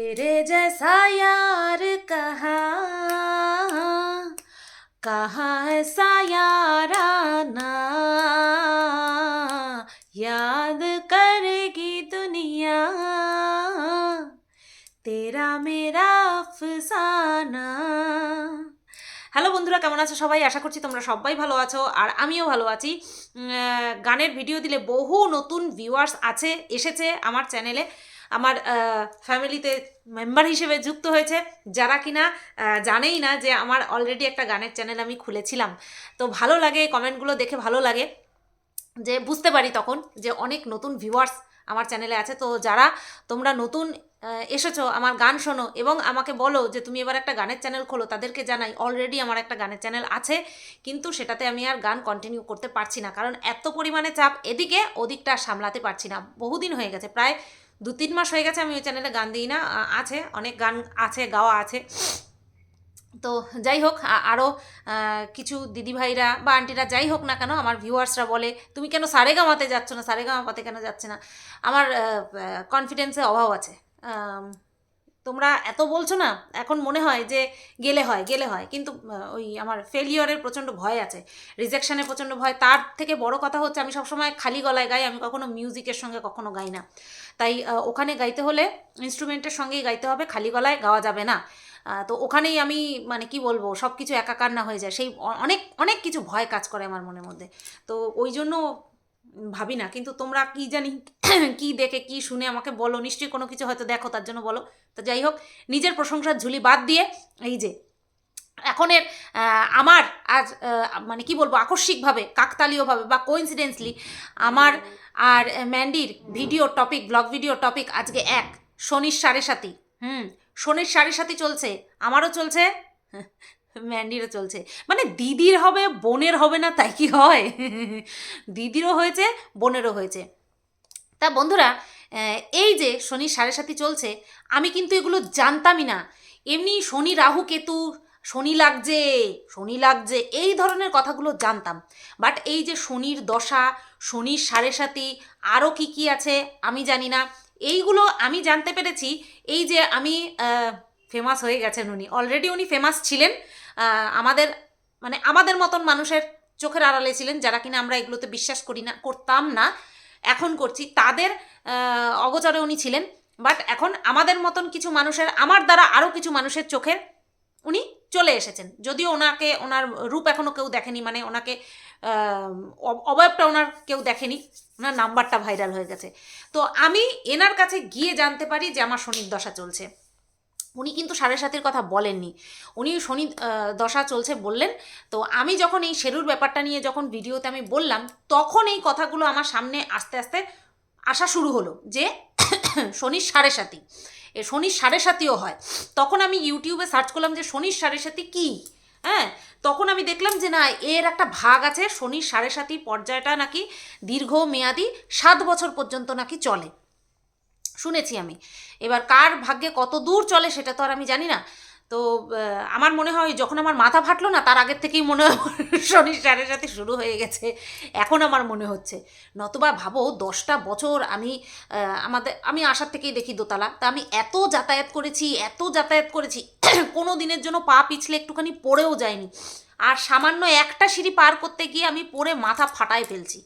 तेरे जैसा यार कहाँ कहाँ ऐसा याराना याद करेगी दुनिया तेरा मेरा अफसाना হ্যালো বন্ধুরা কেমন আছো সবাই আশা করছি তোমরা সবাই ভালো আছো আর আমিও ভালো আছি উম, আহ, গানের ভিডিও দিলে বহু নতুন ভিউয়ার্স আছে এসেছে আমার চ্যানেলে আমার ফ্যামিলিতে মেম্বার হিসেবে যুক্ত হয়েছে, যারা কিনা জানেই না যে আমার অলরেডি একটা গানের চ্যানেল আমি খুলেছিলাম। তো ভালো লাগে কমেন্টগুলো দেখে, ভালো লাগে যে বুঝতে পারি তখন যে অনেক নতুন ভিউয়ার্স আমার চ্যানেলে আছে। তো যারা তোমরা নতুন এসেছ, আমার গান শোনো এবং আমাকে বলো যে তুমি এবার একটা গানের চ্যানেল খোলো, তাদেরকে জানাই অলরেডি আমার একটা গানের চ্যানেল আছে, কিন্তু সেটাতে আমি আর গান কন্টিনিউ করতে পারছি না। কারণ এত পরিমাণে চাপ, এদিকে ওদিকটা সামলাতে পারছি না। বহুদিন হয়ে গেছে, প্রায় দু তিন মাস হয়ে গেছে আমি ওই চ্যানেলে গান দিই না। আছে, অনেক গান আছে, গাওয়া আছে। তো যাই হোক আরও কিছু দিদিভাইরা বা আন্টিরা যাই হোক না কেন, আমার ভিউয়ার্সরা বলে, তুমি কেন সারেগামাতে যাচ্ছ না? সারেগামাপাতে কেন যাচ্ছে না? আমার কনফিডেন্সের অভাব আছে। তোমরা এত বলছো না, এখন মনে হয় যে গেলে হয় গেলে হয়। কিন্তু ওই আমার ফেলিওরের প্রচণ্ড ভয় আছে। রিজেকশনের প্রচণ্ড ভয়। তার থেকে বড় কথা হচ্ছে, আমি সবসময় খালি গলায় গাই, আমি কখনো মিউজিকের সঙ্গে কখনো গাই না। তাই ওখানে গাইতে হলে ইনস্ট্রুমেন্টের সঙ্গেই গাইতে হবে, খালি গলায় গাওয়া যাবে না। তো ওখানেই আমি মানে কি বলব সব কিছু একাকার না হয়ে যায়। সেই অনেক অনেক কিছু ভয় কাজ করে আমার মনের মধ্যে। তো ওই জন্য ভাবি না, কিন্তু তোমরা কি জানি, কি দেখে, কি শুনে আমাকে বলো। নিশ্চয়ই কোনো কিছু হয়তো দেখো, তার জন্য বলো। তো যাই হোক, নিজের প্রশংসার ঝুলি বাদ দিয়ে, এই যে এখনের আমার আজ মানে কি বলব, আকস্মিকভাবে, কাকতালীয়ভাবে বা কোইন্সিডেন্সলি আমার আর ম্যান্ডির video topic blog video topic আজকে এক, শনির সাড়ে সাতি হুম, শনির সাড়ে সাতি চলছে। আমারও চলছে, ম্যান্ডিরও চলছে। মানে দিদির হবে, বোনের হবে না, তাই কি হয়? দিদিরও হয়েছে, বোনেরও হয়েছে। তা বন্ধুরা এই যে শনির সাড়ে সাতি চলছে, আমি কিন্তু এগুলো জানতামই না। এমনি শনি রাহু, কেতু শনি লাগছে শনি লাগছে, এই ধরনের কথাগুলো জানতাম। বাট এই যে শনির দশা, শনির সাড়ে সাতি আরও কী কী আছে আমি জানি না। এইগুলো আমি জানতে পেরেছি, এই যে আমি ফেমাস হয়ে গেছেন উনি। অলরেডি উনি ফেমাস ছিলেন আমাদের মানে আমাদের মতন মানুষের চোখের আড়ালে ছিলেন, যারা কিনা আমরা এগুলোতে বিশ্বাস করি না, করতাম না। এখন করছি, তাদের অগোচরে উনি ছিলেন। বাট এখন আমাদের মতন কিছু মানুষের, আমার দ্বারা আরও কিছু মানুষের চোখের উনি চলে এসেছেন। যদিও ওনাকে, ওনার রূপ এখনও কেউ দেখেনি মানে ওনাকে অব- অবয়বটা ওনার কেউ দেখেনি, ওনার নাম্বারটা ভাইরাল হয়ে গেছে। তো আমি এনার কাছে গিয়ে জানতে পারি যে আমার শনির দশা চলছে। উনি কিন্তু সাড়ে সাতের কথা বলেননি। উনি শনি দশা চলছে বললেন। তো আমি যখন এই শেরুর ব্যাপারটা নিয়ে যখন ভিডিওতে আমি বললাম, তখন এই কথাগুলো আমার সামনে আস্তে আস্তে আসা শুরু হলো যে শনির সাড়ে সাতি শনির সাড়ে সাতিও হয়। তখন আমি ইউটিউবে সার্চ করলাম যে শনির সাড়ে সাতি কী? হ্যাঁ? তখন আমি দেখলাম যে না, এর একটা ভাগ আছে শনির সাড়ে সাতি পর্যায়টা নাকি দীর্ঘ মেয়াদি সাত বছর পর্যন্ত নাকি চলে। শুনেছি আমি। এবার কার ভাগ্যে কত দূর চলে সেটা তো আর আমি জানি না। তো আমার মনে হয় যখন আমার মাথা ফাটলো না, তার আগের থেকেই মনে হয় শনি সাড়ে সাথে শুরু হয়ে গেছে। এখন আমার মনে হচ্ছে। নতুবা ভাবো, দশটা বছর আমি আমাদের, আমি আসার থেকেই দেখি দোতলা। তা আমি এত যাতায়াত করেছি, এত যাতায়াত করেছি, কোনো দিনের জন্য পা পিছলে একটুখানি পড়েও যায়নি। আর সামান্য একটা সিঁড়ি পার করতে গিয়ে আমি পড়ে মাথা ফাটায় ফেলছি।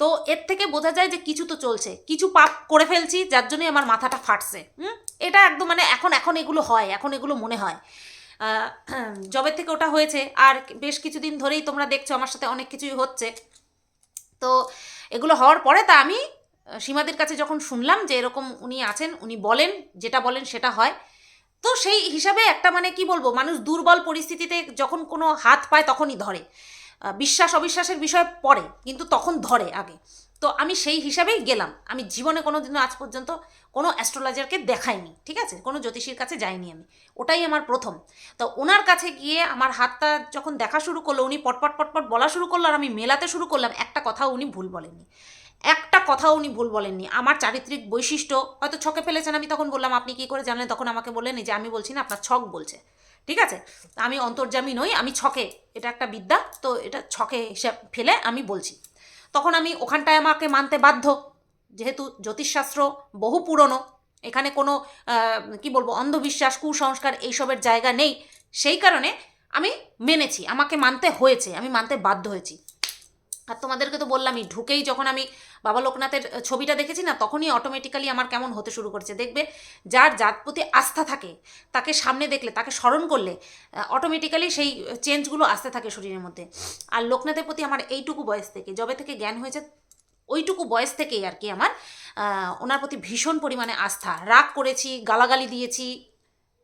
তো এর থেকে বোঝা যায় যে কিছু তো চলছে। কিছু পাপ করে ফেলছি, যার জন্যই আমার মাথাটা ফাটছে। হুম? এটা একদম মানে এখন এখন এগুলো হয়, এখন এগুলো মনে হয়। জবের থেকে ওটা হয়েছে, আর বেশ কিছুদিন ধরেই তোমরা দেখছ, আমার সাথে অনেক কিছুই হচ্ছে। তো এগুলো হওয়ার পরে তা আমি সীমাদের কাছে যখন শুনলাম যে এরকম উনি আছেন, উনি বলেন, যেটা বলেন সেটা হয়। তো সেই হিসাবে একটা মানে কি বলব, মানুষ দুর্বল পরিস্থিতিতে যখন কোনো হাত পায় তখনই ধরে। বিশ্বাস, অবিশ্বাসের বিষয় পড়ে, কিন্তু তখন ধরে আগে। তো আমি সেই হিসাবেই গেলাম। আমি জীবনে কোনো দিনও আজ পর্যন্ত কোনো অ্যাস্ট্রোলজারকে দেখাইনি, ঠিক আছে? কোনো জ্যোতিষীর কাছে যাইনি আমি। ওটাই আমার প্রথম। তো ওনার কাছে গিয়ে আমার হাতটা যখন দেখা শুরু করল, উনি পটপট পটপট বলা শুরু করল আর আমি মেলাতে শুরু করলাম, একটা কথাও উনি ভুল বলেননি। একটা কথাও উনি ভুল বলেননি। আমার চারিত্রিক বৈশিষ্ট্য হয়তো ছকে ফেলেছেন আমি তখন বললাম, আপনি কি করে জানলেন? তখন আমাকে বললেন যে, আমি বলছি না, আপনার ছক বলছে। ঠিক আছে? আমি অন্তর্জামী নই, আমি ছকে। এটা একটা বিদ্যা, তো এটা ছকে হিসাব ফেলে আমি বলছি। তখন আমি ওখানটায় আমাকে মানতে বাধ্য। যেহেতু জ্যোতিষশাস্ত্র বহু পুরনো, এখানে কোনো কি বলব, অন্ধবিশ্বাস, কুসংস্কার এইসবের জায়গা নেই। সেই কারণে আমি মেনেছি, আমাকে মানতে হয়েছে, আমি মানতে বাধ্য হয়েছি। আর তোমাদেরকে তো বললামই, ঢুকেই যখন আমি বাবা লোকনাথের ছবিটা দেখেছি না, তখনই অটোমেটিক্যালি আমার কেমন হতে শুরু করছে। দেখবে যার যার প্রতি আস্থা থাকে, তাকে সামনে দেখলে, তাকে স্মরণ করলে অটোমেটিক্যালি সেই চেঞ্জগুলো আসতে থাকে শরীরের মধ্যে। আর লোকনাথের প্রতি আমার এইটুকু বয়স থেকে, যবে থেকে জ্ঞান হয়েছে, ওইটুকু বয়স থেকেই আর কি আমার ওনার প্রতি ভীষণ পরিমাণে আস্থা। রাগ করেছি, গালাগালি দিয়েছি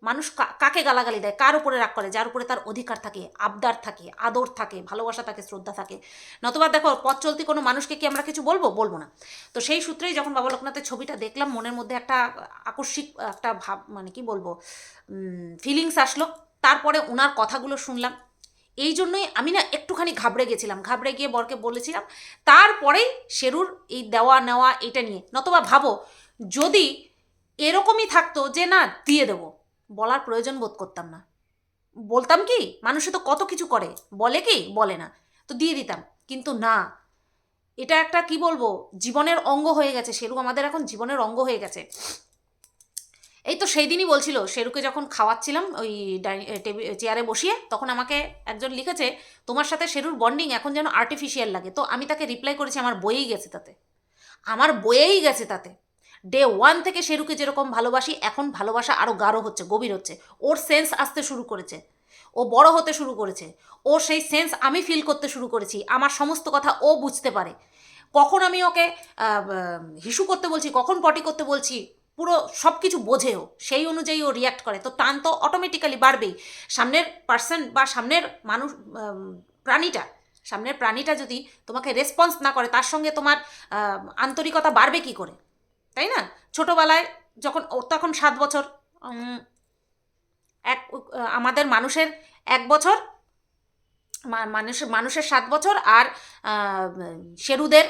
মানুষ কাকে গালাগালি দেয়? কার উপরে রাগ করে? যার উপরে তার অধিকার থাকে, আবদার থাকে, আদর থাকে, ভালোবাসা থাকে, শ্রদ্ধা থাকে। নতুবা দেখো, পথ চলতি কোনো মানুষকে কি আমরা কিছু বলব? বলব না। তো সেই সূত্রেই যখন বাবা লোকনাথের ছবিটা দেখলাম, মনের মধ্যে একটা আকস্মিক, একটা ভাব মানে কি বলব ফিলিংস আসলো। তারপরে ওনার কথাগুলো শুনলাম। এই জন্যই আমি না একটুখানি ঘাবড়ে গেছিলাম। ঘাবড়ে গিয়ে বরকে বলেছিলাম, তারপরেই শেরুর এই দেওয়া নেওয়া এটা নিয়ে। নতবা ভাবো, যদি এরকমই থাকতো যে না, দিয়ে দেবো। বলার প্রয়োজন বোধ করতাম না। বলতাম কি, মানুষে তো কত কিছু করে, বলে কি, বলে না। তো দিয়ে দিতাম, কিন্তু না। এটা একটা, কি বলব, জীবনের অঙ্গ হয়ে গেছে, শেরু আমাদের এখন জীবনের অঙ্গ হয়ে গেছে। এই তো সেই দিনই বলছিল, শেরুকে যখন খাওয়াচ্ছিলাম ওই চেয়ারে বসিয়ে, তখন আমাকে একজন লিখেছে, তোমার সাথে শেরুর বন্ডিং এখন যেন আর্টিফিশিয়াল লাগে। তো আমি তাকে রিপ্লাই করেছি, আমার বইয়েই গেছে তাতে। আমার বইয়েই গেছে তাতে। ডে ওয়ান থেকে শেরুকে যেরকম ভালোবাসি, এখন ভালোবাসা আরও গাঢ় হচ্ছে, গভীর হচ্ছে। ওর সেন্স আসতে শুরু করেছে। ও বড় হতে শুরু করেছে। ও সেই সেন্স আমি ফিল করতে শুরু করেছি। আমার সমস্ত কথা ও বুঝতে পারে। কখন আমি ওকে হিসু করতে বলছি, কখন পটি করতে বলছি, পুরো সব কিছু বোঝেও সেই অনুযায়ী ও রিয়াক্ট করে। তো টান তো অটোমেটিক্যালি বাড়বেই। সামনের পার্সন বা সামনের মানুষ প্রাণীটা, সামনের প্রাণীটা যদি তোমাকে রেসপন্স না করে, তার সঙ্গে তোমার আন্তরিকতা বাড়বে কি করে? তাই না? ছোটোবেলায় যখন তখন সাত বছর এক আমাদের মানুষের এক বছর, মা- মানুষের সাত বছর আর শেরুদের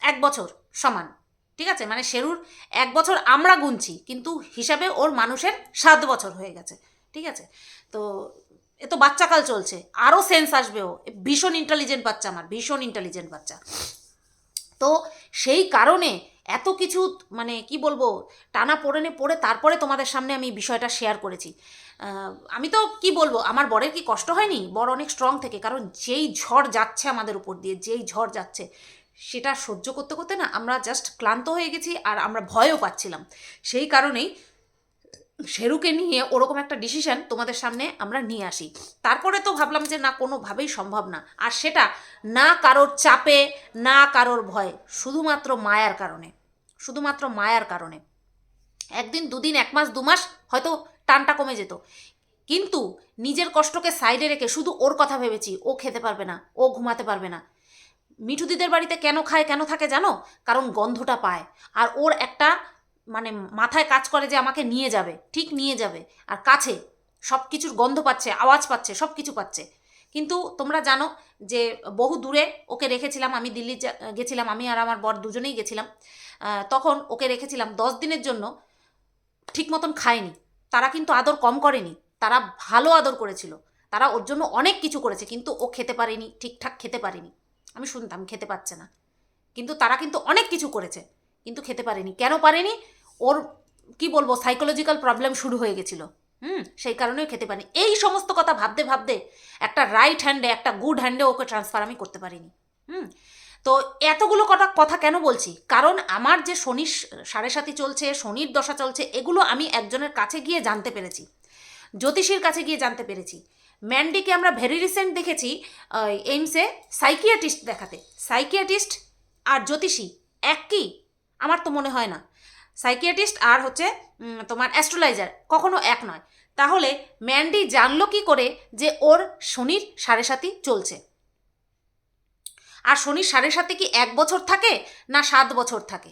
এক বছর সমান, ঠিক আছে? মানে শেরুর এক বছর আমরা গুনছি, কিন্তু হিসাবে ওর মানুষের সাত বছর হয়ে গেছে, ঠিক আছে? তো এ তো বাচ্চাকাল চলছে, আরও সেন্স আসবে ও ভীষণ ইন্টেলিজেন্ট বাচ্চা আমার, ভীষণ ইন্টেলিজেন্ট বাচ্চা। তো সেই কারণে এত কিছু মানে কি বলব, টানা পড়েনে পড়ে তারপরে তোমাদের সামনে আমি বিষয়টা শেয়ার করেছি। আমি তো কি বলব, আমার বরের কি কষ্ট হয়নি? বর অনেক স্ট্রং থেকে, কারণ যেই ঝড় যাচ্ছে আমাদের উপর দিয়ে, যেই ঝড় যাচ্ছে, সেটা সহ্য করতে করতে না আমরা জাস্ট ক্লান্ত হয়ে গেছি আর আমরা ভয়ও পাচ্ছিলাম। সেই কারণেই শেরুকে নিয়ে ওরকম একটা ডিসিশন তোমাদের সামনে আমরা নিয়ে আসি। তারপরে তো ভাবলাম যে না, কোনোভাবেই সম্ভব না। আর সেটা না কারোর চাপে, না কারোর ভয়ে, শুধুমাত্র মায়ার কারণে। শুধুমাত্র মায়ার কারণে। একদিন, দুদিন, এক মাস, দু মাস হয়তো টানটা কমে যেত। কিন্তু নিজের কষ্টকে সাইডে রেখে শুধু ওর কথা ভেবেছি, ও খেতে পারবে না, ও ঘুমাতে পারবে না। মিঠুদিদের বাড়িতে কেন খায়, কেন থাকে জানো? কারণ গন্ধটা পায়। আর ওর একটা মানে মাথায় কাজ করে যে আমাকে নিয়ে যাবে, ঠিক নিয়ে যাবে। আর কাছে সব কিছুর গন্ধ পাচ্ছে, আওয়াজ পাচ্ছে সব কিছু পাচ্ছে। কিন্তু তোমরা জানো যে বহু দূরে ওকে রেখেছিলাম, আমি দিল্লি গেছিলাম, আমি আর আমার বর দুজনেই গেছিলাম। তখন ওকে রেখেছিলাম দশ দিনের জন্য, ঠিক মতন খায়নি। তারা কিন্তু আদর কম করেনি, তারা ভালো আদর করেছিল। তারা ওর জন্য অনেক কিছু করেছে, কিন্তু ও খেতে পারেনি, ঠিকঠাক খেতে পারেনি। আমি শুনতাম, খেতে পারছে না। কিন্তু তারা কিন্তু অনেক কিছু করেছে, কিন্তু খেতে পারেনি। কেন পারেনি? ওর, কি বলব সাইকোলজিক্যাল প্রবলেম শুরু হয়ে গেছিল। হুম, সেই কারণেও খেতে পারিনি। এই সমস্ত কথা ভাবতে ভাবতে একটা রাইট হ্যান্ডে একটা গুড হ্যান্ডে ওকে ট্রান্সফার আমি করতে পারিনি। হুম, তো এতগুলো কটা কথা কেন বলছি? কারণ আমার যে শনির সাড়ে সাথী চলছে, শনির দশা চলছে, এগুলো আমি একজনের কাছে গিয়ে জানতে পেরেছি। জ্যোতিষীর কাছে গিয়ে জানতে পেরেছি। ম্যান্ডিকে আমরা ভেরি রিসেন্ট দেখেছি এইমসে সাইকিয়াটিস্ট দেখাতে। সাইকিয়াটিস্ট আর জ্যোতিষী এক কি আমার তো মনে হয় না। সাইকিয়াটিস্ট আর হচ্ছে তোমার অ্যাস্ট্রোলাইজার, কখনো এক নয়। তাহলে ম্যান্ডি জানলো কি করে যে ওর শনির সাড়ে সাথী চলছে? আর শনির সাড়ে সাতে কি এক বছর থাকে না সাত বছর থাকে?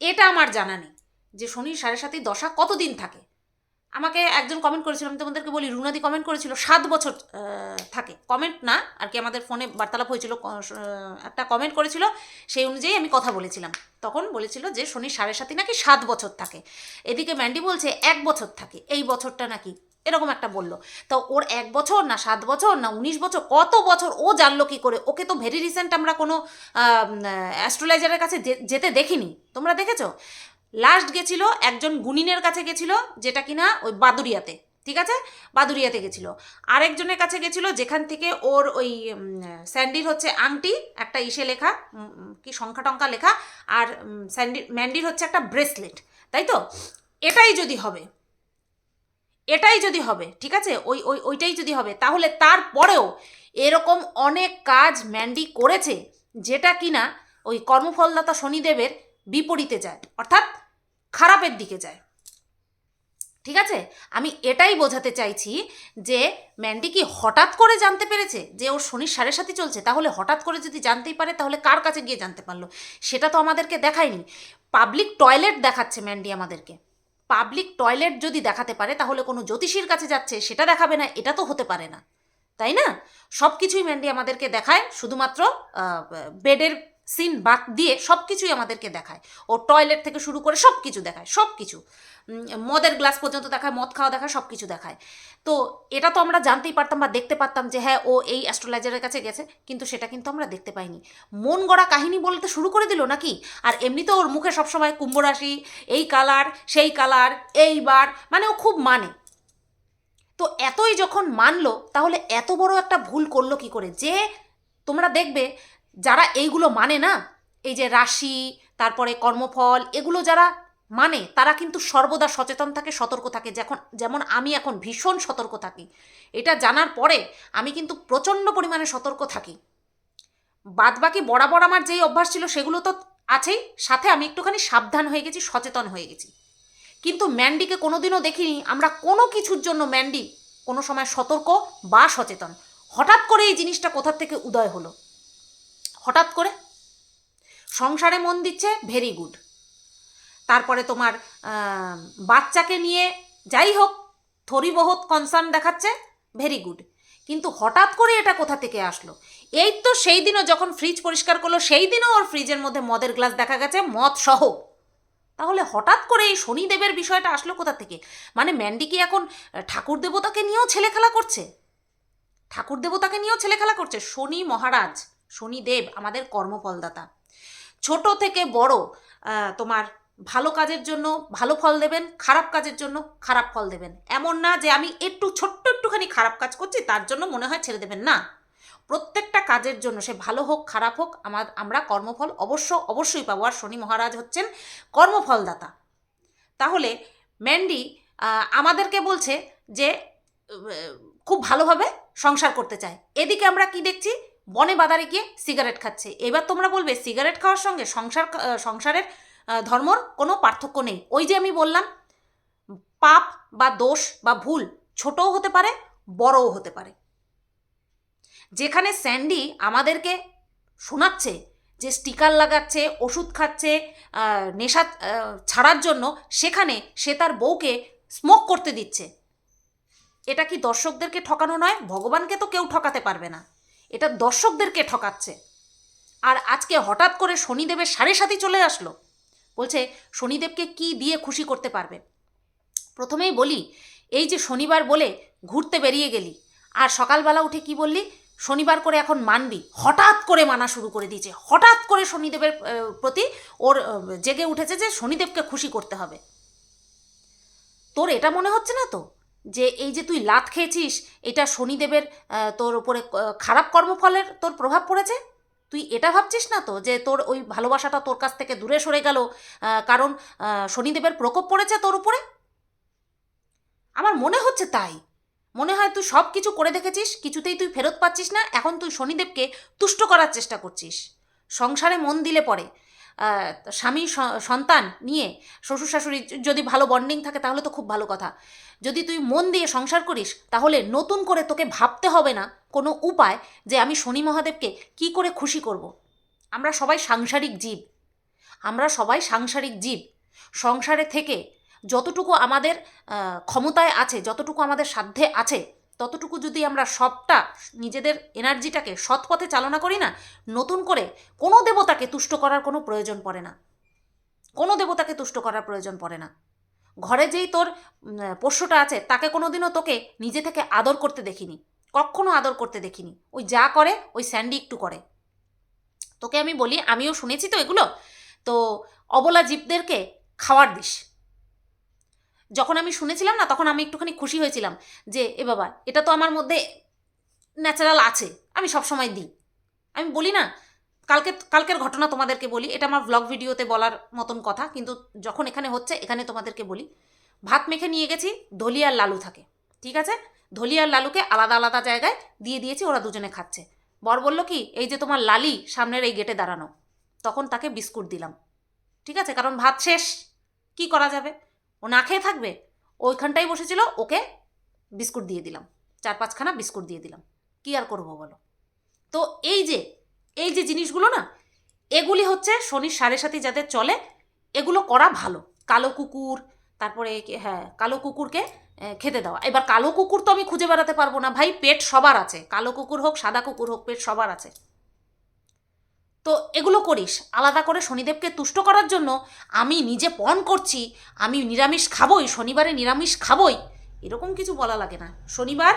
এটা আমার জানা নেই। যে শনির সাড়ে সাতি দশা কতদিন থাকে? আমাকে একজন কমেন্ট করেছিল, আমি তোমাদেরকে বলি, রুনাদি কমেন্ট করেছিল, সাত বছর থাকে। কমেন্ট না, আর কি আমাদের ফোনে বার্তালাপ হয়েছিল একটা কমেন্ট করেছিল, সেই অনুযায়ী আমি কথা বলেছিলাম। তখন বলেছিল যে, শনি সাড়ে সাথে নাকি সাত বছর থাকে। এদিকে ম্যান্ডি বলছে, এক বছর থাকে, এই বছরটা নাকি? এরকম একটা বলল। তো ওর এক বছর, না সাত বছর, না উনিশ বছর, কত বছর ও জানলো কি করে? ওকে তো ভেরি রিসেন্ট আমরা কোনো অ্যাস্ট্রোলাইজারের কাছে যেতে দেখিনি। তোমরা দেখেছ? লাস্ট গেছিল, একজন গুনিনের কাছে গেছিল, যেটা কিনা ওই বাদুরিয়াতে ঠিক আছে? বাদুরিয়াতে গেছিল। আরেকজনের কাছে গেছিল, যেখান থেকে ওর ওই স্যান্ডির হচ্ছে আংটি, একটা ইসে লেখা কি সংখ্যা টঙ্কা লেখা, আর স্যান্ডি ম্যান্ডির হচ্ছে একটা ব্রেসলেট, তাই তো? এটাই যদি হবে, এটাই যদি হবে, ঠিক আছে? ওই ওই, ওইটাই যদি হবে, তাহলে তারপরেও এরকম অনেক কাজ ম্যান্ডি করেছে, যেটা কিনা ওই কর্মফলদাতা শনিদেবের বিপরীতে যায়। অর্থাৎ খারাপের দিকে যায়। ঠিক আছে? আমি এটাই বোঝাতে চাইছি যে ম্যান্ডি কি হঠাৎ করে জানতে পেরেছে যে ওর শনির সাড়ে সাথে চলছে? তাহলে হঠাৎ করে যদি জানতেই পারে, তাহলে কার কাছে গিয়ে জানতে পারল? সেটা তো আমাদেরকে দেখায়নি। পাবলিক টয়লেট দেখাচ্ছে ম্যান্ডি আমাদেরকে। পাবলিক টয়লেট যদি দেখাতে পারে, তাহলে কোনো জ্যোতিষীর কাছে যাচ্ছে, সেটা দেখাবে না, এটা তো হতে পারে না। তাই না? সব কিছুই ম্যান্ডি আমাদেরকে দেখায়, শুধুমাত্র বেডের সিন বাদ দিয়ে সব কিছুই আমাদেরকে দেখায়। ও টয়লেট থেকে শুরু করে সব কিছু দেখায় সব কিছু মদের গ্লাস পর্যন্ত দেখায়, মদ খাওয়া দেখায় সব কিছু দেখায়। তো এটা তো আমরা জানতেই পারতাম বা দেখতে পারতাম যে হ্যাঁ ও এই অ্যাস্ট্রোলজারের কাছে গেছে, কিন্তু সেটা কিন্তু আমরা দেখতে পাইনি। মন গড়া কাহিনী বলতে শুরু করে দিল নাকি? আর এমনিতে ওর মুখে সবসময় কুম্ভ রাশি, এই কালার, সেই কালার, এইবার মানে ও খুব মানে। তো এতই যখন মানলো, তাহলে এত বড় একটা ভুল করল কি করে? যে তোমরা দেখবে যারা এইগুলো মানে না, এই যে রাশি, তারপরে কর্মফল, এগুলো যারা মানে তারা কিন্তু সর্বদা সচেতন থাকে, সতর্ক থাকে। যখন, যেমন আমি এখন ভীষণ সতর্ক থাকি। এটা জানার পরে আমি কিন্তু প্রচণ্ড পরিমাণে সতর্ক থাকি। বাদ বাকি বরাবর আমার যেই অভ্যাস ছিল, সেগুলো তো আছেই। সাথে আমি একটুখানি সাবধান হয়ে গেছি, সচেতন হয়ে গেছি। কিন্তু ম্যান্ডিকে কোনোদিনও দেখিনি। আমরা কোনো কিছুর জন্য ম্যান্ডি কোনো সময় সতর্ক বা সচেতন। হঠাৎ করে এই জিনিসটা কোথার থেকে উদয় হলো? হঠাৎ করে? সংসারে মন দিচ্ছে ভেরি গুড তারপরে তোমার বাচ্চাকে নিয়ে যাই হোক থরি বহুত কনসার্ন দেখাচ্ছে ভেরি গুড কিন্তু হঠাৎ করে এটা কোথা থেকে আসলো? এই তো সেই দিনও যখন ফ্রিজ পরিষ্কার করল, সেই দিনও ওর ফ্রিজের মধ্যে মদের গ্লাস দেখা গেছে, মদ সহ। তাহলে হঠাৎ করে এই শনিদেবের বিষয়টা আসলো কোথা থেকে? মানে ম্যান্ডি কি এখন ঠাকুর দেবতাকে নিয়েও ছেলে খেলা করছে? ঠাকুর দেবতাকে নিয়েও ছেলে খেলা করছে? শনি মহারাজ। শনিদেব আমাদের কর্মফলদাতা। ছোট থেকে বড় তোমার ভালো কাজের জন্য ভালো ফল দেবেন, খারাপ কাজের জন্য খারাপ ফল দেবেন। এমন না যে আমি একটু ছোট্ট একটুখানি খারাপ কাজ করছি, তার জন্য মনে হয় ছেড়ে দেবেন, না। প্রত্যেকটা কাজের জন্য সে ভালো হোক, খারাপ হোক আমার আমরা কর্মফল অবশ্য, অবশ্যই পাবো। আর শনি মহারাজ হচ্ছেন কর্মফলদাতা। তাহলে ম্যান্ডি আমাদেরকে বলছে যে খুব ভালোভাবে সংসার করতে চায়। এদিকে আমরা কি দেখছি? বনে বাদারে গিয়ে সিগারেট খাচ্ছে। এবার তোমরা বলবে সিগারেট খাওয়ার সঙ্গে সংসার সংসারের ধর্মর কোনো পার্থক্য নেই। ওই যে আমি বললাম, পাপ বা দোষ বা ভুল ছোটও হতে পারে, বড়ও হতে পারে। যেখানে স্যান্ডি আমাদেরকে শোনাচ্ছে যে স্টিকার লাগাচ্ছে, ওষুধ খাচ্ছে নেশা ছাড়ার জন্য, সেখানে সে তার বউকে স্মোক করতে দিচ্ছে। এটা কি দর্শকদেরকে ঠকানো নয়? ভগবানকে তো কেউ ঠকাতে পারবে না। এটা দর্শকদেরকে ঠকাচ্ছে। আর আজকে হঠাৎ করে শনিদেবের সাড়ে সাথে চলে আসলো। বলছে, শনিদেবকে কি দিয়ে খুশি করতে পারবে? প্রথমেই বলি, এই যে শনিবার বলে ঘুরতে বেরিয়ে গেলি, আর সকালবেলা উঠে কি বললি? শনিবার করে এখন মানবি। হঠাৎ করে মানা শুরু করে দিয়েছে। হঠাৎ করে শনিদেবের প্রতি ওর জেগে উঠেছে যে শনিদেবকে খুশি করতে হবে। তোর এটা মনে হচ্ছে না তো? যে এই যে তুই লাত খেয়েছিস, এটা শনিদেবের তোর উপরে খারাপ কর্মফলের তোর প্রভাব পড়েছে? তুই এটা ভাবছিস না তো, যে তোর ওই ভালোবাসাটা তোর কাছ থেকে দূরে সরে গেল কারণ শনিদেবের প্রকোপ পড়েছে তোর উপরে? আমার মনে হচ্ছে তাই। মনে হয় তুই সব কিছু করে দেখেছিস, কিছুতেই তুই ফেরত পাচ্ছিস না, এখন তুই শনিদেবকে তুষ্ট করার চেষ্টা করছিস। সংসারে মন দিলে পরে স্বামী সন্তান নিয়ে শ্বশুর শাশুড়ি যদি ভালো বন্ডিং থাকে তাহলে তো খুব ভালো কথা। যদি তুই মন দিয়ে সংসার করিস, তাহলে নতুন করে তোকে ভাবতে হবে না কোনো উপায় যে আমি শনি মহাদেবকে কি করে খুশি করব। আমরা সবাই সাংসারিক জীব। আমরা সবাই সাংসারিক জীব। সংসারে থেকে যতটুকু আমাদের ক্ষমতায় আছে, যতটুকু আমাদের সাধ্যে আছে ততটুকু যদি আমরা সবটা, নিজেদের এনার্জিটাকে সৎ পথে চালনা করি না, নতুন করে কোনো দেবতাকে তুষ্ট করার কোনো প্রয়োজন পড়ে না। কোনো দেবতাকে তুষ্ট করার প্রয়োজন পড়ে না। ঘরে যেই তোর পোষ্যটা আছে, তাকে কোনোদিনও তোকে নিজে থেকে আদর করতে দেখিনি, কখনো আদর করতে দেখিনি। ওই যা করে, ওই স্যান্ডি একটু করে। তোকে আমি বলি, আমিও শুনেছি তো এগুলো। তো অবলা জীবদেরকে খাওয়ার দিস যখন আমি শুনেছিলাম না, তখন আমি একটুখানি খুশি হয়েছিলাম যে, এ বাবা, এটা তো আমার মধ্যে ন্যাচারাল আছে, আমি সবসময় দিই। আমি বলি না, কালকে, কালকের ঘটনা তোমাদেরকে বলি। এটা আমার ব্লগ ভিডিওতে বলার মতন কথা, কিন্তু যখন এখানে হচ্ছে, এখানে তোমাদেরকে বলি, ভাত মেখে নিয়ে গেছি ধলি আর লালু থাকে। ঠিক আছে? ধলি আর লালুকে আলাদা আলাদা জায়গায় দিয়ে দিয়েছি, ওরা দুজনে খাচ্ছে। বর বলল কি, এই যে তোমার লালি সামনের এই গেটে দাঁড়ানো। তখন তাকে বিস্কুট দিলাম। ঠিক আছে? কারণ ভাত শেষ, কি করা যাবে? ও না খেয়ে থাকবে? ওইখানটাই বসেছিল, ওকে বিস্কুট দিয়ে দিলাম। চার পাঁচখানা বিস্কুট দিয়ে দিলাম। কি আর করব বলো? তো এই যে এই যে জিনিসগুলো না, এগুলি হচ্ছে শনির সাড়ে সাথে যাদের চলে, এগুলো করা ভালো। কালো কুকুর, তারপরে হ্যাঁ কালো কুকুরকে খেতে দেওয়া। এবার কালো কুকুর তো আমি খুঁজে বেড়াতে পারব না। ভাই, পেট সবার আছে। কালো কুকুর হোক, সাদা কুকুর হোক, পেট সবার আছে। তো এগুলো করিস। আলাদা করে শনিদেবকে তুষ্ট করার জন্য আমি নিজে পণ করছি, আমি নিরামিষ খাবই, শনিবারে নিরামিষ খাবই। এরকম কিছু বলা লাগে না। শনিবার,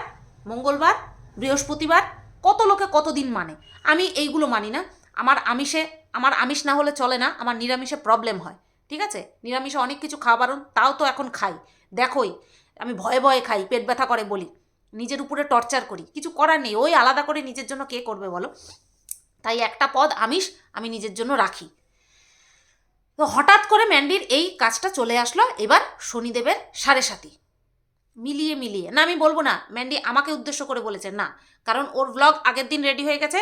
মঙ্গলবার, বৃহস্পতিবার, কত লোকে কত দিন মানে? আমি এইগুলো মানি না। আমার আমিষে, আমার আমিষ না হলে চলে না, আমার নিরামিষে প্রবলেম হয়। ঠিক আছে? নিরামিষে অনেক কিছু খাওয়া বারণ, তাও তো এখন খাই। দেখোই, আমি ভয়ে ভয়ে খাই, পেট ব্যথা করে বলি। নিজের উপরে টর্চার করি। কিছু করার নেই। ওই আলাদা করে নিজের জন্য কে করবে বলো? তাই একটা পদ আমিষ আমি নিজের জন্য রাখি। তো হঠাৎ করে ম্যান্ডির এই কাজটা চলে আসলো এবার শনিদেবের সাড়ে সাথী মিলিয়ে মিলিয়ে। না, আমি বলব না, ম্যান্ডি আমাকে উদ্দেশ্য করে বলেছে না। কারণ ওর ব্লগ আগের দিন রেডি হয়ে গেছে।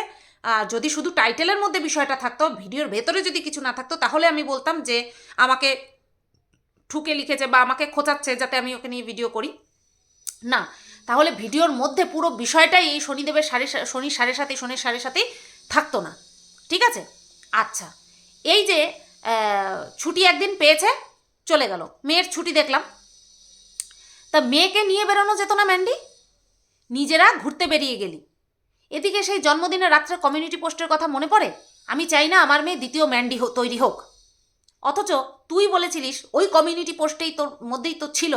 যদি শুধু টাইটেলের মধ্যে বিষয়টা থাকতো, ভিডিওর ভেতরে যদি কিছু না থাকতো, তাহলে আমি বলতাম যে আমাকে ঠুকে লিখেছে বা আমাকে খোঁচাচ্ছে যাতে আমি ওকে নিয়ে ভিডিও করি। না, তাহলে ভিডিওর মধ্যে পুরো বিষয়টাই এই শনিদেবের সাড়ে শনির সাড়ে সাথে শনির সাড়ে সাথেই থাকতো না। ঠিক আছে? আচ্ছা এই যে ছুটি একদিন পেয়েছে, চলে গেল। মেয়ের ছুটি দেখলাম। তা মেয়েকে নিয়ে বেরোনো যেত না ম্যান্ডি? নিজেরা ঘুরতে বেরিয়ে গেলি। এদিকে সেই জন্মদিনের রাত্রে কমিউনিটি পোস্টের কথা মনে পড়ে? আমি চাই না আমার মেয়ে দ্বিতীয় ম্যান্ডি তৈরি হোক। অথচ তুই বলেছিলিস, ওই কমিউনিটি পোস্টেই তোর মধ্যেই তো ছিল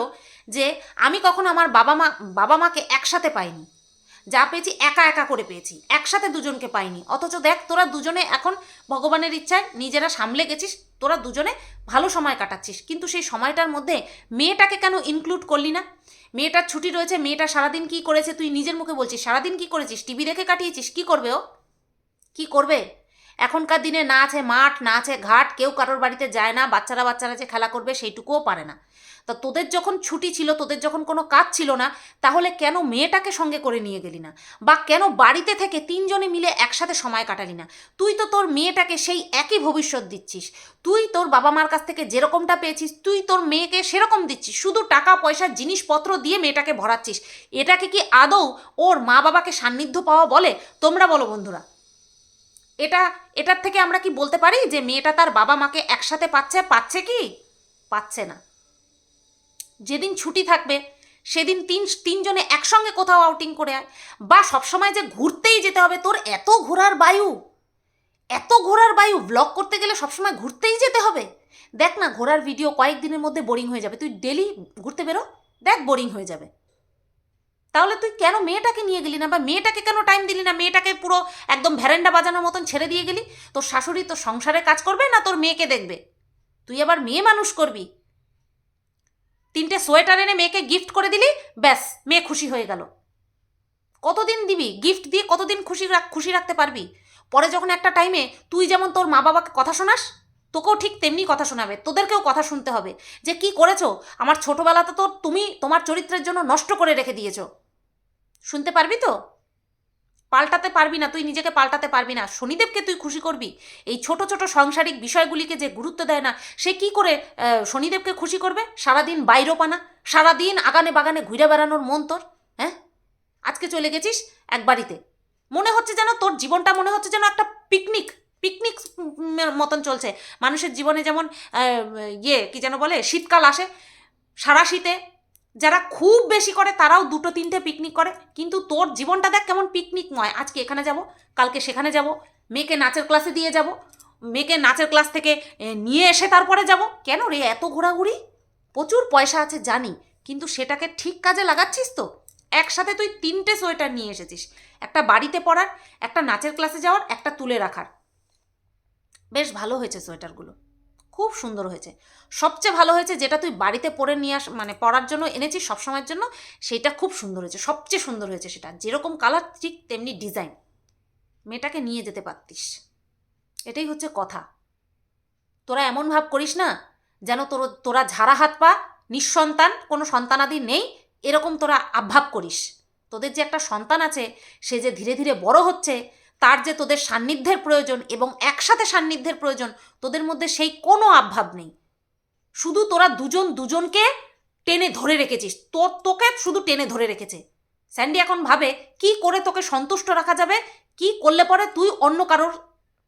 যে, আমি কখনো আমার বাবা মা বাবা মাকে একসাথে পাইনি। যা পেয়েছি একা একা করে পেয়েছি। একসাথে দুজনকে পাইনি। অথচ দেখ, তোরা দুজনে এখন ভগবানের ইচ্ছায় নিজেরা সামলে গেছিস, তোরা দুজনে ভালো সময় কাটাচ্ছিস। কিন্তু সেই সময়টার মধ্যে মেয়েটাকে কেন ইনক্লুড করলি না? মেয়েটার ছুটি রয়েছে, মেয়েটা সারাদিন কি করেছে তুই নিজের মুখে বলছিস? সারাদিন কি করেছিস? টিভি দেখে কাটিয়েছিস? কি করবে ও? কি করবে? এখনকার দিনে না আছে মাঠ, না আছে ঘাট, কেউ কারোর বাড়িতে যায় না, বাচ্চারা বাচ্চারা যে খেলা করবে সেইটুকুও পারে না। তা তোদের যখন ছুটি ছিল, তোদের যখন কোনো কাজ ছিল না, তাহলে কেন মেয়েটাকে সঙ্গে করে নিয়ে গেলি না? বা কেন বাড়িতে থেকে তিনজনে মিলে একসাথে সময় কাটালি না? তুই তো তোর মেয়েটাকে সেই একই ভবিষ্যৎ দিচ্ছিস। তুই তোর বাবা মার কাছ থেকে যেরকমটা পেয়েছিস, তুই তোর মেয়েকে সেরকম দিচ্ছিস। শুধু টাকা, পয়সা, জিনিসপত্র দিয়ে মেয়েটাকে ভরাচ্ছিস। এটাকে কি আদৌ ওর মা বাবাকে সান্নিধ্য পাওয়া বলে? তোমরা বলো বন্ধুরা। এটা, এটার থেকে আমরা কি বলতে পারি যে মেয়েটা তার বাবা মাকে একসাথে পাচ্ছে পাচ্ছে কি? পাচ্ছে না। যেদিন ছুটি থাকবে, সেদিন তিন, তিনজনে একসঙ্গে কোথাও আউটিং করে আয়। বা সবসময় যে ঘুরতেই যেতে হবে, তোর এত ঘোরার বায়ু। এত ঘোরার বায়ু ব্লগ করতে গেলে সবসময় ঘুরতেই যেতে হবে। দেখ না, ঘোরার ভিডিও কয়েকদিনের মধ্যে বোরিং হয়ে যাবে। তুই ডেলি ঘুরতে বেরো, দেখ বোরিং হয়ে যাবে। তাহলে তুই কেন মেয়েটাকে নিয়ে গেলি না? বা মেয়েটাকে কেন টাইম দিলি না? মেয়েটাকে পুরো একদম ভ্যারেন্ডা বাজানোর মতন ছেড়ে দিয়ে গেলি? তোর শাশুড়ি তোর সংসারে কাজ করবে না তোর মেয়েকে দেখবে? তুই আবার মেয়ে মানুষ করবি? তিনটে সোয়েটার এনে মেয়েকে গিফট করে দিলি? ব্যাস, মেয়ে খুশি হয়ে গেল। কতদিন দিবি? গিফট দিয়ে কতদিন খুশি খুশি রাখতে পারবি? পরে যখন একটা টাইমে তুই যেমন তোর মা বাবাকে কথা শোনাস, তোকেও ঠিক তেমনি কথা শোনাবে। তোদেরকেও কথা শুনতে হবে। যে কি করেছ? আমার ছোটোবেলাতে তো তুমি তোমার চরিত্রের জন্য নষ্ট করে রেখে দিয়েছ। শুনতে পারবি তো? পাল্টাতে পারবি না, তুই নিজেকে পাল্টাতে পারবি না। শনিদেবকে তুই খুশি করবি? এই ছোট ছোট সাংসারিক বিষয়গুলিকে যে গুরুত্ব দেয় না, সে কি করে শনিদেবকে খুশি করবে? সারাদিন বাইরোপানা, সারাদিন আগানে বাগানে ঘুরে বেড়ানোর মন তোর হ্যাঁ? আজকে চলে গেছিস এক বাড়িতে। মনে হচ্ছে যেন তোর জীবনটা মনে হচ্ছে যেন একটা পিকনিক পিকনিক মতন চলছে। মানুষের জীবনে যেমন ইয়ে কি যেন বলে, শীতকাল আসে সারা শীতে যারা খুব বেশি করে তারাও দুটো তিনটে পিকনিক করে। কিন্তু তোর জীবনটা দেখ কেমন পিকনিক নয়। আজকে এখানে যাব, কালকে সেখানে যাব, মেয়েকে নাচের ক্লাসে দিয়ে যাব, মেয়েকে নাচের ক্লাস থেকে নিয়ে এসে তারপরে যাব। কেন রে, এত ঘোরাঘুরি? প্রচুর পয়সা আছে, জানি। কিন্তু সেটাকে ঠিক কাজে লাগাচ্ছিস তো? একসাথে তুই তিনটে সোয়েটার নিয়ে এসেছিস। একটা বাড়িতে পরার, একটা নাচের ক্লাসে যাওয়ার, একটা তুলে রাখার। বেশ ভালো হয়েছে সোয়েটারগুলো। খুব সুন্দর হয়েছে। সবচেয়ে ভালো হয়েছে যেটা তুই বাড়িতে পরে নিয়ে আস মানে পরার জন্য এনেছিস সবসময়ের জন্য, সেটা খুব সুন্দর হয়েছে। সবচেয়ে সুন্দর হয়েছে সেটা। যেরকম কালার ঠিক তেমনি ডিজাইন মেয়েটাকে নিয়ে যেতে পারতিস। এটাই হচ্ছে কথা। তোরা এমন ভাব করিস না, যেন তোর, তোরা ঝাড়া হাত পা, নিঃসন্তান, কোনো সন্তানাদি নেই, এরকম তোরা আভাব করিস। তোদের যে একটা সন্তান আছে, সে যে ধীরে ধীরে বড় হচ্ছে তার যে তোদের সান্নিধ্যের প্রয়োজন এবং একসাথে সান্নিধ্যের প্রয়োজন, তোদের মধ্যে সেই কোনো আভাব নেই। শুধু তোরা দুজন দুজনকে টেনে ধরে রেখেছিস। তোর, তোকে শুধু টেনে ধরে রেখেছে। স্যান্ডি এখন ভাবে, কি করে তোকে সন্তুষ্ট রাখা যাবে? কি করলে পরে তুই অন্য কারোর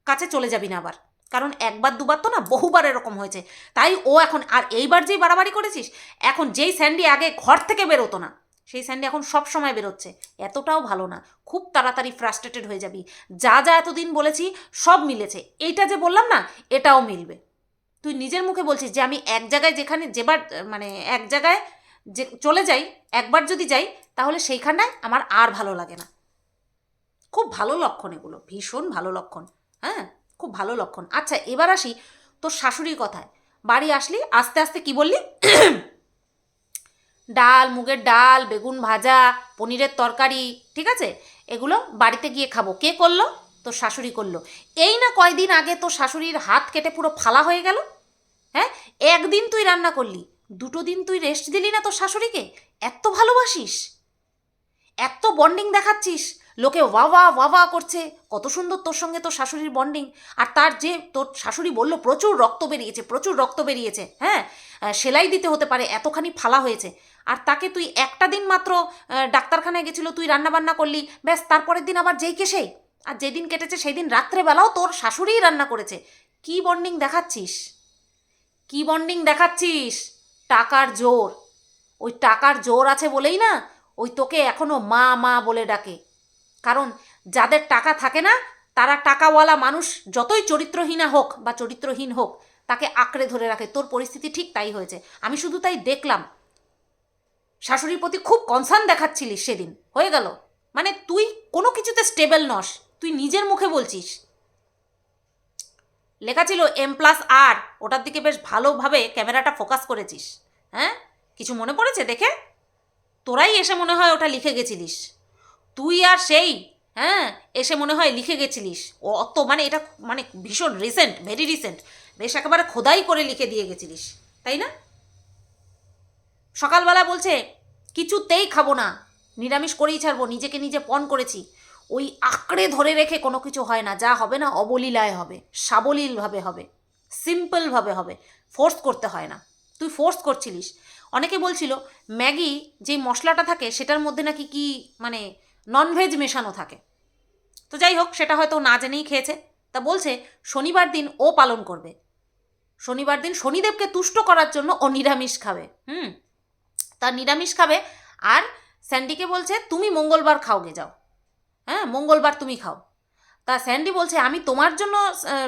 কাছে চলে যাবি না আবার? কারণ একবার, দুবার তো না বহুবার এরকম হয়েছে। তাই ও এখন, আর এইবার যেই বাড়াবাড়ি করেছিস, এখন যেই স্যান্ডি আগে ঘর থেকে বেরোতো না। সেই স্যান্ডি এখন সব সময় বেরোচ্ছে। এতটাও ভালো না। খুব তাড়াতাড়ি ফ্রাস্ট্রেটেড হয়ে যাবি। যা যা এতদিন বলেছি, সব মিলেছে। এইটা যে বললাম না, এটাও মিলবে। তুই নিজের মুখে বলছিস যে আমি এক জায়গায় যেখানে যেবার মানে এক জায়গায় যে, চলে যাই, একবার যদি যাই, তাহলে সেইখানটায় আমার আর ভালো লাগে না। খুব ভালো লক্ষণ এগুলো। ভীষণ ভালো লক্ষণ। হ্যাঁ? খুব ভালো লক্ষণ। আচ্ছা এবার আসি তোর শাশুড়ির কথায়। বাড়ি আসলি, আস্তে আস্তে কি বললি? ডাল, মুগের ডাল, বেগুন ভাজা, পনিরের তরকারি, ঠিক আছে? এগুলো বাড়িতে গিয়ে খাব। কে করল? তোর শাশুড়ি করল। এই না কয়দিন আগে তোর শাশুড়ির হাত কেটে পুরো ফালা হয়ে গেল? হ্যাঁ? একদিন তুই রান্না করলি, দুটো দিন তুই রেস্ট দিলি না তোর শাশুড়িকে? এত ভালোবাসিস? এত বন্ডিং দেখাচ্ছিস? লোকে ওয়া ওয়া ওয়া ওয়া করছে। কত সুন্দর তোর সঙ্গে তোর শাশুড়ির বন্ডিং আর তার যে তোর শাশুড়ি বলল, প্রচুর রক্ত বেরিয়েছে, প্রচুর রক্ত বেরিয়েছে হ্যাঁ? সেলাই দিতে হতে পারে, এতখানি ফালা হয়েছে। আর তাকে তুই একটা দিন মাত্র ডাক্তারখানায় গেছিল, তুই রান্নাবান্না করলি। ব্যাস, তারপরের দিন আবার যেই কে সেই আর যেদিন কেটেছে সেই দিন রাত্রেবেলাও তোর শাশুড়িই রান্না করেছে। কি বন্ডিং দেখাচ্ছিস? কি বন্ডিং দেখাচ্ছিস? টাকার জোর। ওই টাকার জোর আছে বলেই না, ওই তোকে এখনও মা মা বলে ডাকে। কারণ যাদের টাকা থাকে না, তারা টাকাওয়ালা মানুষ, যতই চরিত্রহীনা হোক বা চরিত্রহীন হোক, তাকে আঁকড়ে ধরে রাখে। তোর পরিস্থিতি ঠিক তাই হয়েছে। আমি শুধু তাই দেখলাম। শাশুড়ির প্রতি খুব কনসার্ন দেখাচ্ছিলিস সেদিন। হয়ে গেল। মানে তুই কোনো কিছুতে স্টেবল নস। তুই নিজের মুখে বলছিস। লেখা ছিল এম প্লাস আর ওটার দিকে বেশ ভালোভাবে ক্যামেরাটা ফোকাস করেছিস। হ্যাঁ? কিছু মনে পড়েছে দেখে? তোরাই এসে মনে হয় ওটা লিখে গেছিলিস। তুই আর সেই হ্যাঁ? এসে মনে হয় লিখে গেছিলিস। ও অত মানে এটা মানে ভীষণ রিসেন্ট ভেরি রিসেন্ট বেশ একেবারে খোদাই করে লিখে দিয়ে গেছিলিস। তাই না? সকালবেলা বলছে, কিছুতেই খাব না। নিরামিষ করেই ছাড়বো। নিজেকে নিজে পণ করেছি। ওই আঁকড়ে ধরে রেখে কোনো কিছু হয় না। যা হবে না অবলীলায় হবে। সাবলীলভাবে হবে। সিম্পলভাবে হবে। ফোর্স করতে হয় না। তুই ফোর্স করছিলিস। অনেকে বলছিল, ম্যাগি যে মশলাটা থাকে, সেটার মধ্যে নাকি কি মানে ননভেজ মেশানো থাকে? তো যাই হোক, সেটা হয়তো না জেনেই খেয়েছে। তা বলছে, শনিবার দিন ও পালন করবে। শনিবার দিন শনিদেবকে তুষ্ট করার জন্য ও নিরামিষ খাবে। হুম? তা নিরামিষ খাবে। আর স্যান্ডিকে বলছে, তুমি মঙ্গলবার খাওগে যাও। হ্যাঁ মঙ্গলবার তুমি খাও। তা স্যান্ডি বলছে, আমি তোমার জন্য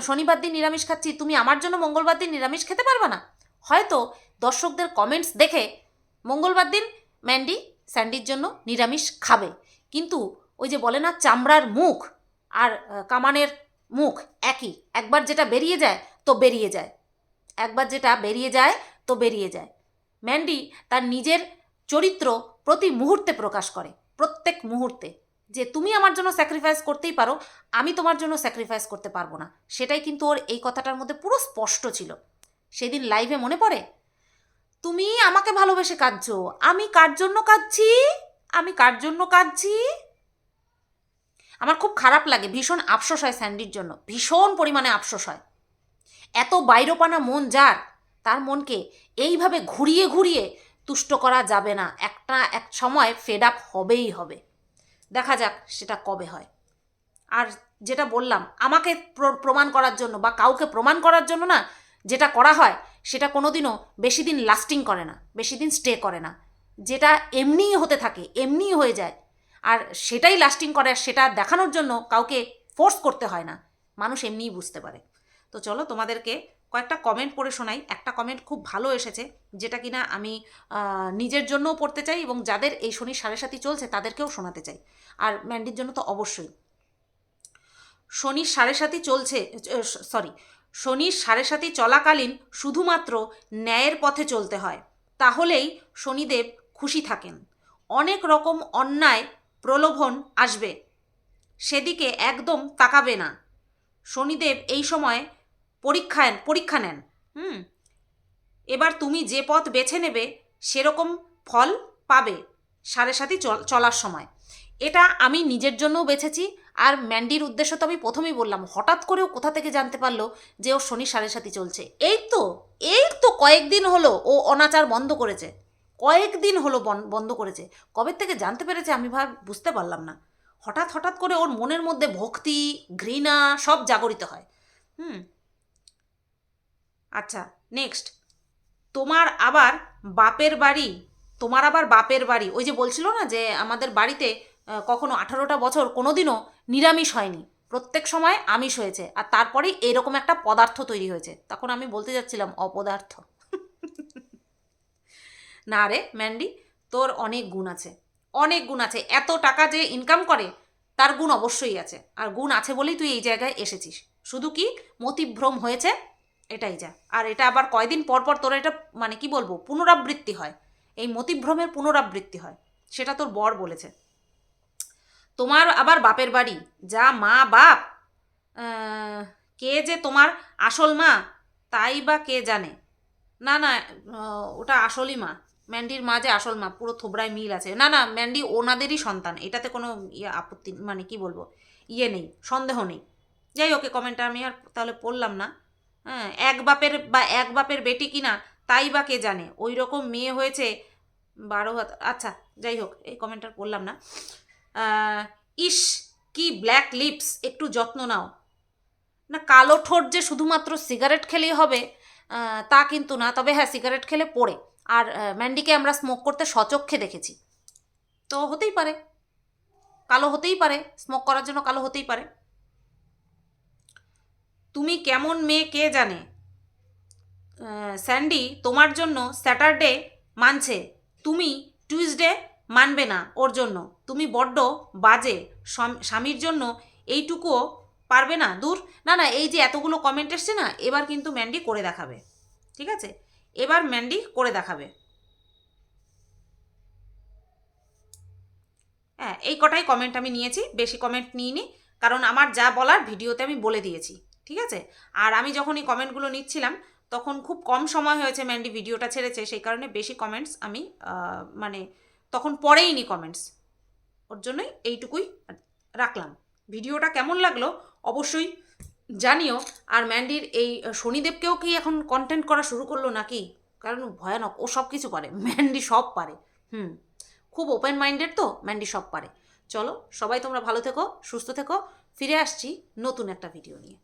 শনিবার দিন নিরামিষ খাচ্ছি। তুমি আমার জন্য মঙ্গলবার দিন নিরামিষ খেতে পারবে না? হয়তো দর্শকদের কমেন্টস দেখে মঙ্গলবার দিন ম্যান্ডি স্যান্ডির জন্য নিরামিষ খাবে। কিন্তু ওই যে বলে না, চামড়ার মুখ আর কামানের মুখ একই। একবার যেটা বেরিয়ে যায়, তো বেরিয়ে যায়। একবার যেটা বেরিয়ে যায়, তো বেরিয়ে যায়। ম্যান্ডি তার নিজের চরিত্র প্রতি মুহূর্তে প্রকাশ করে, প্রত্যেক মুহূর্তে। যে তুমি আমার জন্য স্যাক্রিফাইস করতেই পারো, আমি তোমার জন্য স্যাক্রিফাইস করতে পারব না। সেটাই কিন্তু ওর এই কথাটার মধ্যে পুরো স্পষ্ট ছিল। সেদিন লাইভে মনে পড়ে, তুমি আমাকে ভালোবেসে কাঁদছো। আমি কার জন্য কাঁদছি? আমি কার জন্য কাঁদছি? আমার খুব খারাপ লাগে, ভীষণ আফসোস হয় স্যান্ডির জন্য। ভীষণ পরিমাণে আফসোস হয়। এত বাইরোপানা মন যার, তার মনকে এইভাবে ঘুরিয়ে ঘুরিয়ে তুষ্ট করা যাবে না। একটা এক সময় ফেড আপ হবেই হবে। দেখা যাক সেটা কবে হয়। আর যেটা বললাম, আমাকে প্র- প্রমাণ করার জন্য বা কাউকে প্রমাণ করার জন্য না যেটা করা হয়, সেটা কোনোদিনও বেশি দিন লাস্টিং করে না, বেশি দিন স্টে করে না। যেটা এমনিই হতে থাকে, এমনিই হয়ে যায়। আর সেটাই লাস্টিং করে সেটা দেখানোর জন্য কাউকে ফোর্স করতে হয় না। মানুষ এমনিই বুঝতে পারে। তো চলো তোমাদেরকে কয়েকটা কমেন্ট পড়ে শোনাই। একটা কমেন্ট খুব ভালো এসেছে, যেটা কিনা আমি নিজের জন্যও পড়তে চাই এবং যাদের এই শনি সাড়ে সাথী চলছে তাদেরকেও শোনাতে চাই। আর ম্যান্ডির জন্য তো অবশ্যই। শনির সাড়ে সাথী চলছে সরি শনির সাড়ে সাথে চলাকালীন শুধুমাত্র ন্যায়ের পথে চলতে হয়। তাহলেই শনিদেব খুশি থাকেন। অনেক রকম অন্যায়, প্রলোভন আসবে। সেদিকে একদম তাকাবে না। শনিদেব এই সময় পরীক্ষা পরীক্ষা নেন। হুম। এবার তুমি যে পথ বেছে নেবে, সেরকম ফল পাবে সাড়ে সাথে চলার সময়। এটা আমি নিজের জন্যও বেছেছি, আর ম্যান্ডির উদ্দেশ্য তো আমি প্রথমেই বললাম, হঠাৎ করেও কোথা থেকে জানতে পারল যে ও শনি সাড়ে সাথে চলছে। এই তো এই তো কয়েকদিন হলো ও অনাচার বন্ধ করেছে। কয়েকদিন হলো বন্ধ করেছে। কবে থেকে জানতে পেরেছে আমি ভাব বুঝতে পারলাম না। হঠাৎ হঠাৎ করে ওর মনের মধ্যে ভক্তি, ঘৃণা সব জাগরিত হয়। হুম। আচ্ছা নেক্সট তোমার আবার বাপের বাড়ি, তোমার আবার বাপের বাড়ি। ওই যে বলছিল না যে আমাদের বাড়িতে কখনো আঠারোটা বছর কোনো দিনও নিরামিষ হয়নি। প্রত্যেক সময় আমিষ হয়েছে। আর তারপরেই এরকম একটা পদার্থ তৈরি হয়েছে। তখন আমি বলতে যাচ্ছিলাম, অপদার্থ। না রে ম্যান্ডি, তোর অনেক গুণ আছে। অনেক গুণ আছে। এত টাকা যে ইনকাম করে, তার গুণ অবশ্যই আছে। আর গুণ আছে বলেই তুই এই জায়গায় এসেছিস। শুধু কি, মতিভ্রম হয়েছে? এটাই যা। আর এটা আবার কয়দিন পর পর তোর এটা মানে কি বলব, পুনরাবৃত্তি হয়। এই মতিভ্রমের পুনরাবৃত্তি হয়। সেটা তোর বর বলেছে। তোমার আবার বাপের বাড়ি। যা মা বাপ কে যে তোমার আসল মা, তাই বা কে জানে। না না ওটা আসলই মা। ম্যান্ডির মা যে আসল মা, পুরো থোবরায় মিল আছে। না না, ম্যান্ডি ওনাদেরই সন্তান। এটাতে কোনো ইয়ে আপত্তি মানে কি বলব ইয়ে নেই, সন্দেহ নেই। যাই ওকে কমেন্টটা আমি আর তাহলে পড়লাম না। হ্যাঁ এক বাপের বা এক বাপের বেটি কিনা, তাই বা কে জানে? ওই রকম মেয়ে হয়েছে বারো হাত আচ্ছা যাই হোক, এই কমেন্টটা পড়লাম না। ইস, কি ব্ল্যাক লিপস একটু যত্ন নাও। না, কালো ঠোঁট যে শুধুমাত্র সিগারেট খেলেই হবে তা কিন্তু না, তবে হ্যাঁ সিগারেট খেলে পড়ে। আর ম্যান্ডিকে আমরা স্মোক করতে সচক্ষে দেখেছি। তো হতেই পারে। কালো হতেই পারে স্মোক করার জন্য কালো হতেই পারে। তুমি কেমন মেয়ে কে জানে? স্যান্ডি, তোমার জন্য স্যাটারডে মানছে। তুমি টুইসডে মানবে না ওর জন্য। তুমি বড্ড বাজে। স্বামীর জন্য এইটুকুও পারবে না। দূর, না না, এই যে এতগুলো কমেন্ট এসছে না, এবার কিন্তু ম্যান্ডি করে দেখাবে। ঠিক আছে? এবার ম্যান্ডি করে দেখাবে। হ্যাঁ এই কটাই কমেন্ট আমি নিয়েছি। বেশি কমেন্ট নিইনি, কারণ আমার যা বলার ভিডিওতে আমি বলে দিয়েছি। ঠিক আছে? আর আমি যখন এই কমেন্টগুলো নিচ্ছিলাম, তখন খুব কম সময় হয়েছে ম্যান্ডি ভিডিওটা ছেড়েছে, সেই কারণে বেশি কমেন্টস আমি মানে তখন পড়েই নি কমেন্টস ওর জন্যই এইটুকুই রাখলাম। ভিডিওটা কেমন লাগল অবশ্যই জানিও। আর ম্যান্ডির এই শনিদেবকেও কি এখন কন্টেন্ট করা শুরু করল নাকি? কারণ ভয়ানক, ও সব কিছু পারে ম্যান্ডি সব পারে। হুম, খুব ওপেন মাইন্ডেড তো ম্যান্ডি সব পারে। চলো, সবাই তোমরা ভালো থেকো, সুস্থ থেকো। ফিরে আসছি নতুন একটা ভিডিও নিয়ে।